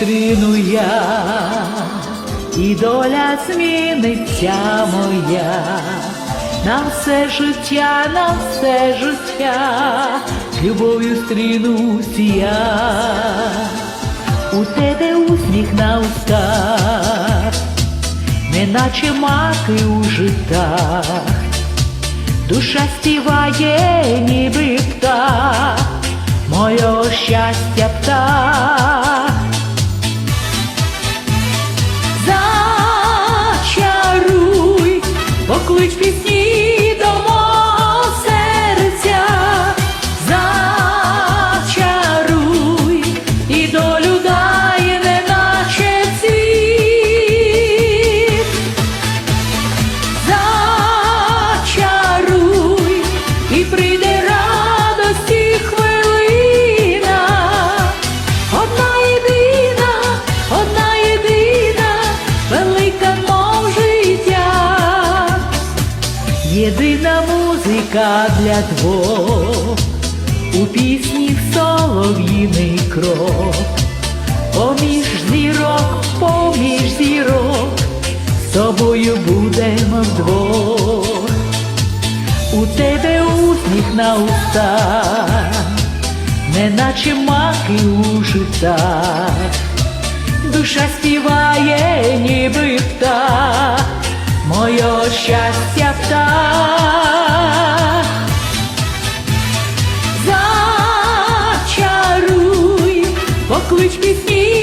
зустріну я, і доля зміниться моя, на все життя, на все життя, любов'ю стрінусь я, у тебе усміх на устах, неначе маки у житах, душа співає, ніби птах, мого щастя птах. Поклич пісні музика для двох, у пісні солов'їний крок, поміж зірок, поміж зірок, з тобою будемо вдвох, у тебе усміх на устах, неначе маки у житах, душа співає, ніби птах, моє щастя птах. which we feel